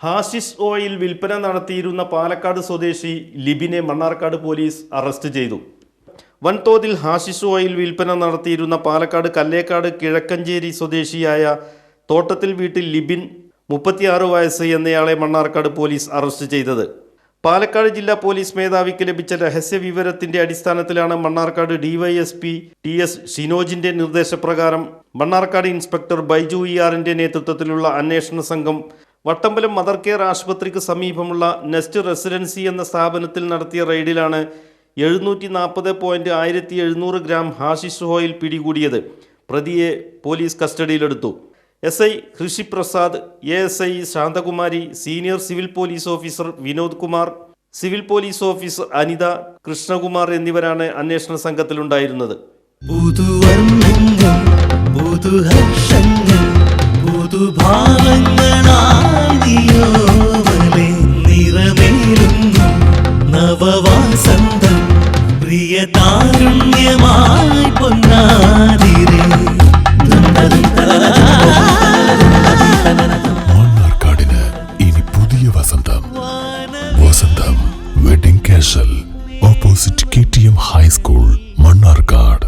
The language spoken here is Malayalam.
ഹാഷിഷ് ഓയിൽ വിൽപ്പന നടത്തിയിരുന്ന പാലക്കാട് സ്വദേശി ലിബിനെ മണ്ണാർക്കാട് പോലീസ് അറസ്റ്റ് ചെയ്തു. വൻതോതിൽ ഹാഷിഷ് ഓയിൽ വിൽപ്പന നടത്തിയിരുന്ന പാലക്കാട് കല്ലേക്കാട് കിഴക്കഞ്ചേരി സ്വദേശിയായ തോട്ടത്തിൽ വീട്ടിൽ ലിബിൻ മുപ്പത്തിയാറ് വയസ്സ് എന്നയാളെ മണ്ണാർക്കാട് പോലീസ് അറസ്റ്റ് ചെയ്തത്. പാലക്കാട് ജില്ലാ പോലീസ് മേധാവിക്ക് ലഭിച്ച രഹസ്യ വിവരത്തിന്റെ അടിസ്ഥാനത്തിലാണ് മണ്ണാർക്കാട് ഡിവൈഎസ്പി ടി എസ് ഷിനോജിന്റെ നിർദ്ദേശപ്രകാരം മണ്ണാർക്കാട് ഇൻസ്പെക്ടർ ബൈജു ഇ ആറിന്റെ നേതൃത്വത്തിലുള്ള അന്വേഷണ സംഘം വട്ടമ്പലം മദർ കെയർ ആശുപത്രിക്ക് സമീപമുള്ള നെസ്റ്റ് റെസിഡൻസി എന്ന സ്ഥാപനത്തിൽ നടത്തിയ റെയ്ഡിലാണ് എഴുന്നൂറ്റി നാൽപ്പത് പോയിന്റ് ആയിരത്തി എഴുന്നൂറ് ഗ്രാം ഹാഷിഷ് ഓയിൽ പിടികൂടിയത്. പ്രതിയെ പോലീസ് കസ്റ്റഡിയിലെടുത്തു. S I Rishi Prasad A S I Shanthakumari senior civil police officer Vinod Kumar civil police officer Anitha Krishnakumar എന്നിവരാണ് അന്വേഷണ സംഘത്തിലുണ്ടായിരുന്നത്. പുതുഹർഷങ്ങൾ കാരുണ്യമായി പൊന്നാതിരെ. മണ്ണാർക്കാടിന് ഇനി പുതിയ വസന്തം. Vasantham wedding casual opposite K T M high school Mannarkkad.